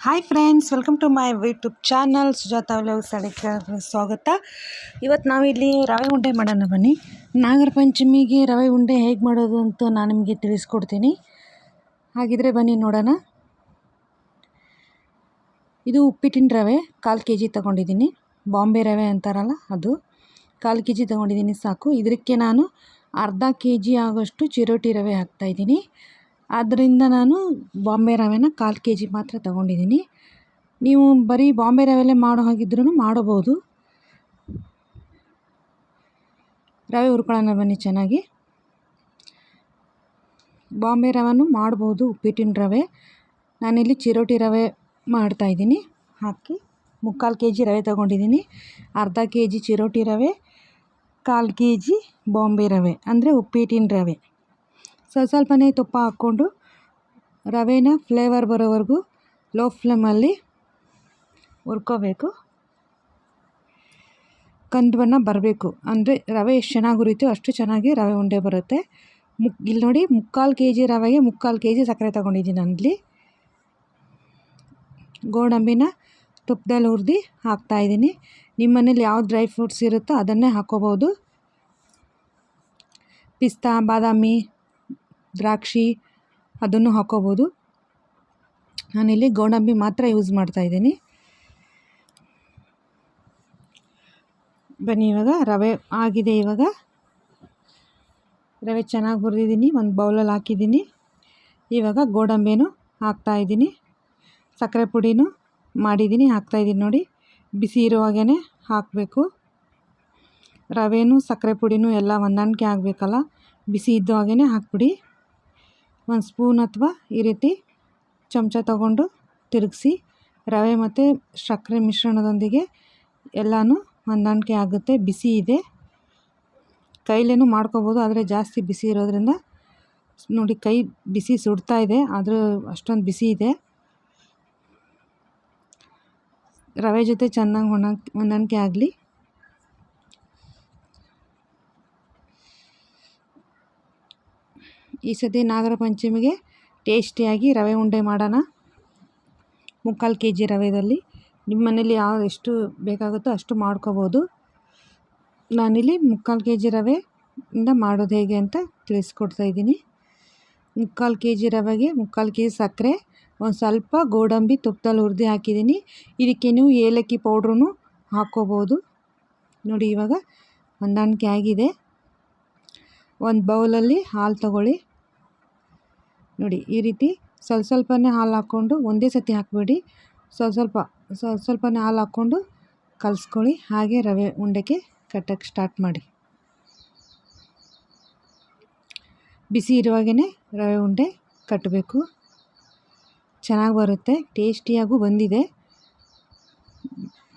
Hi friends welcome to my YouTube channel Sujatha vlogs ಅಡಿಗೆ ಸ್ವಾಗತ ಇವತ್ತು ನಾವಿಲ್ಲಿ ರವೆ ಉಂಡೆ ಮಾಡೋಣ ಬನ್ನಿ ನಾಗರ ಪಂಚಮಿಗೆ ರವೆ ಉಂಡೆ ಹೇಗೆ ಮಾಡೋದು ಅಂತ ನಾನು ನಿಮಗೆ ತಿಳಿಸ್ಕೊಡ್ತೀನಿ ಹಾಗಿದ್ರೆ ಬನ್ನಿ ನೋಡೋಣ ಇದು ಉಪ್ಪಿಟ್ಟಿನ ರವೆ ಕಾಲು ಕೆ ಜಿ ತೊಗೊಂಡಿದ್ದೀನಿ ಬಾಂಬೆ ರವೆ ಅಂತಾರಲ್ಲ ಅದು ಕಾಲು ಕೆ ಜಿ ತೊಗೊಂಡಿದ್ದೀನಿ ಸಾಕು ಇದಕ್ಕೆ ನಾನು ಅರ್ಧ ಕೆ ಜಿ ಆಗೋಷ್ಟು ಚಿರೋಟಿ ರವೆ ಹಾಕ್ತಾಯಿದ್ದೀನಿ ಆದ್ದರಿಂದ ನಾನು ಬಾಂಬೆ ರವೆನ ಕಾಲು ಕೆ ಜಿ ಮಾತ್ರ ತಗೊಂಡಿದ್ದೀನಿ. ನೀವು ಬರೀ ಬಾಂಬೆ ರವೆಲ್ಲೇ ಮಾಡೋ ಹಾಗಿದ್ರೂ ಮಾಡಬಹುದು. ರವೆ ಹುರ್ಕೊಳ್ಳೋಣ ಬನ್ನಿ ಚೆನ್ನಾಗಿ. ಬಾಂಬೆ ರವೆನೂ ಮಾಡ್ಬೋದು ಉಪ್ಪಿಟ್ಟಿನ ರವೆ. ನಾನಿಲ್ಲಿ ಚಿರೋಟಿ ರವೆ ಮಾಡ್ತಾಯಿದ್ದೀನಿ ಹಾಕಿ ಮುಕ್ಕಾಲು ಕೆ ಜಿ ರವೆ ತೊಗೊಂಡಿದ್ದೀನಿ. ಅರ್ಧ ಕೆ ಜಿ ಚಿರೋಟಿ ರವೆ, ಕಾಲು ಕೆ ಜಿ ಬಾಂಬೆ ರವೆ, ಅಂದರೆ ಉಪ್ಪಿಟ್ಟಿನ ರವೆ. ಸ್ವಲ್ಪ ಸ್ವಲ್ಪನೇ ತುಪ್ಪ ಹಾಕ್ಕೊಂಡು ರವೆನ ಫ್ಲೇವರ್ ಬರೋವರೆಗೂ ಲೋ ಫ್ಲೇಮಲ್ಲಿ ಹುರ್ಕೋಬೇಕು. ಕಂದು ಬಣ್ಣ ಬರಬೇಕು. ಅಂದರೆ ರವೆ ಎಷ್ಟು ಚೆನ್ನಾಗಿ ಹುರಿಯುತ್ತೋ ಅಷ್ಟು ಚೆನ್ನಾಗಿ ರವೆ ಉಂಡೆ ಬರುತ್ತೆ. ಮುಕ್, ಇಲ್ಲಿ ನೋಡಿ ಮುಕ್ಕಾಲು ಕೆ ಜಿ ರವೆಗೆ ಮುಕ್ಕಾಲು ಕೆ ಜಿ ಸಕ್ಕರೆ ತೊಗೊಂಡಿದ್ದೀನಿ ಅಲ್ಲಿ ಗೋಡಂಬಿನ ತುಪ್ಪದಲ್ಲಿ ಹುರಿದು ಹಾಕ್ತಾಯಿದ್ದೀನಿ ನಿಮ್ಮ ಮನೇಲಿ ಯಾವ ಡ್ರೈ ಫ್ರೂಟ್ಸ್ ಇರುತ್ತೋ ಅದನ್ನೇ ಹಾಕ್ಕೋಬೋದು ಪಿಸ್ತಾ, ಬಾದಾಮಿ ದ್ರಾಕ್ಷಿ ಅದನ್ನು ಹಾಕ್ಕೋಬೋದು ನಾನಿಲ್ಲಿ ಗೋಡಂಬಿ ಮಾತ್ರ ಯೂಸ್ ಮಾಡ್ತಾಯಿದ್ದೀನಿ ಬನ್ನಿ ಇವಾಗ, ರವೆ ಆಗಿದೆ ಇವಾಗ. ರವೆ ಚೆನ್ನಾಗಿ ಹುರಿದಿದ್ದೀನಿ, ಒಂದು ಬೌಲಲ್ಲಿ ಹಾಕಿದ್ದೀನಿ. ಇವಾಗ ಗೋಡಂಬಿನೂ ಹಾಕ್ತಾಯಿದ್ದೀನಿ ಸಕ್ಕರೆ ಪುಡಿನೂ ಮಾಡಿದ್ದೀನಿ ಹಾಕ್ತಾಯಿದ್ದೀನಿ ನೋಡಿ. ಬಿಸಿ ಇರುವಾಗೇ ಹಾಕಬೇಕು. ರವೆನೂ ಸಕ್ಕರೆ ಪುಡಿನೂ ಎಲ್ಲ ಹೊಂದಾಣಿಕೆ ಆಗಬೇಕಲ್ಲ, ಬಿಸಿ ಇದ್ದ ಹಾಕ್ಬಿಡಿ. ಒಂದು ಸ್ಪೂನ್ ಅಥವಾ ಈ ರೀತಿ ಚಮಚ ತಗೊಂಡು ತಿರುಗಿಸಿ, ರವೆ ಮತ್ತು ಸಕ್ಕರೆ ಮಿಶ್ರಣದೊಂದಿಗೆ ಎಲ್ಲನೂ ಹೊಂದಾಣಿಕೆ ಆಗುತ್ತೆ, ಬಿಸಿ ಇದೆ. ಕೈಲೇನು ಮಾಡ್ಕೋಬೋದು, ಆದರೆ ಜಾಸ್ತಿ ಬಿಸಿ ಇರೋದ್ರಿಂದ ನೋಡಿ ಕೈ ಬಿಸಿ ಸುಡ್ತಾ ಇದೆ, ಆದರೂ ಅಷ್ಟೊಂದು ಬಿಸಿ ಇದೆ. ರವೆ ಜೊತೆ ಚೆನ್ನಾಗಿ ಹೊಣ, ಹೊಂದಾಣಿಕೆ ಆಗಲಿ. ಈ ಸತಿ ನಾಗರ ಪಂಚಮಿಗೆ ಟೇಸ್ಟಿಯಾಗಿ ರವೆ ಉಂಡೆ ಮಾಡೋಣ. ಮುಕ್ಕಾಲು ಕೆ ಜಿ ರವೆದಲ್ಲಿ. ನಿಮ್ಮ ಮನೇಲಿ ಯಾವ ಎಷ್ಟು ಬೇಕಾಗುತ್ತೋ ಅಷ್ಟು ಮಾಡ್ಕೋಬೋದು. ನಾನಿಲ್ಲಿ ಮುಕ್ಕಾಲು ಕೆ ಜಿ ರವೆ ಇಂದ ಮಾಡೋದು ಹೇಗೆ ಅಂತ ತಿಳಿಸ್ಕೊಡ್ತಾ ಇದ್ದೀನಿ. ಮುಕ್ಕಾಲು ಕೆ ಜಿ ರವೆಗೆ ಮುಕ್ಕಾಲು ಕೆ ಜಿ ಸಕ್ಕರೆ, ಒಂದು ಸ್ವಲ್ಪ ಗೋಡಂಬಿ ತುಪ್ಪದಲ್ಲಿ ಹುರಿದು ಹಾಕಿದ್ದೀನಿ. ಇದಕ್ಕೆ ನೀವು ಏಲಕ್ಕಿ ಪೌಡ್ರೂ ಹಾಕ್ಕೋಬೋದು. ನೋಡಿ ಇವಾಗ ಹೊಂದಾಣಿಕೆ ಆಗಿದೆ. ಒಂದು ಬೌಲಲ್ಲಿ ಹಾಲು ತಗೊಳ್ಳಿ. ನೋಡಿ, ಈ ರೀತಿ ಸ್ವಲ್ಪ ಸ್ವಲ್ಪನೇ ಹಾಲು ಹಾಕ್ಕೊಂಡು ಒಂದೇ ಸತಿ ಹಾಕಬೇಡಿ. ಸ್ವಲ್ಪ ಸ್ವಲ್ಪ ಸ್ವಲ್ಪ ಸ್ವಲ್ಪನೇ ಹಾಲು ಹಾಕ್ಕೊಂಡು ಕಲಿಸ್ಕೊಳ್ಳಿ. ಹಾಗೆ ರವೆ ಉಂಡೆಗೆ ಕಟ್ಟಕ್ಕೆ ಸ್ಟಾರ್ಟ್ ಮಾಡಿ. ಬಿಸಿ ಇರುವಾಗೇ ರವೆ ಉಂಡೆ ಕಟ್ಟಬೇಕು. ಚೆನ್ನಾಗಿ ಬರುತ್ತೆ, ಟೇಸ್ಟಿಯಾಗೂ ಬಂದಿದೆ.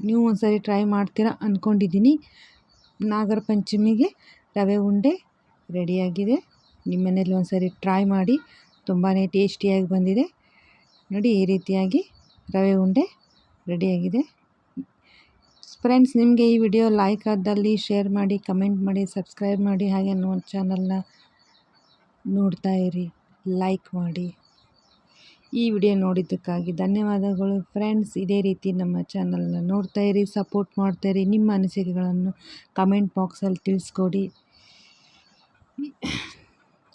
ನೀವು ಒಂದ್ಸರಿ ಟ್ರೈ ಮಾಡ್ತೀರಾ ಅಂದ್ಕೊಂಡಿದ್ದೀನಿ ನಾಗರ ಪಂಚಮಿಗೆ ರವೆ ಉಂಡೆ ರೆಡಿಯಾಗಿದೆ. ನಿಮ್ಮ ಮನೇಲಿ ಒಂದು ಸರಿ ಟ್ರೈ ಮಾಡಿ. ತುಂಬಾ ಟೇಸ್ಟಿಯಾಗಿ ಬಂದಿದೆ. ನೋಡಿ, ಈ ರೀತಿಯಾಗಿ ರವೆ ಉಂಡೆ ರೆಡಿಯಾಗಿದೆ. ಫ್ರೆಂಡ್ಸ್, ನಿಮಗೆ ಈ ವಿಡಿಯೋ ಲೈಕ್ ಆದಲ್ಲಿ ಶೇರ್ ಮಾಡಿ, ಕಮೆಂಟ್ ಮಾಡಿ, ಸಬ್ಸ್ಕ್ರೈಬ್ ಮಾಡಿ, ಹಾಗೆ ನಮ್ಮ ಚಾನಲ್ನ ನೋಡ್ತಾ ಇರಿ, ಲೈಕ್ ಮಾಡಿ. ಈ ವಿಡಿಯೋ ನೋಡಿದ್ದಕ್ಕಾಗಿ ಧನ್ಯವಾದಗಳು. ಫ್ರೆಂಡ್ಸ್, ಇದೇ ರೀತಿ ನಮ್ಮ ಚಾನಲ್ನ ನೋಡ್ತಾ ಇರಿ, ಸಪೋರ್ಟ್ ಮಾಡ್ತಾ ಇರಿ, ನಿಮ್ಮ ಅನಿಸಿಕೆಗಳನ್ನು ಕಮೆಂಟ್ ಬಾಕ್ಸಲ್ಲಿ ತಿಳಿಸ್ಕೊಡಿ.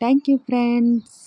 Thank you, friends.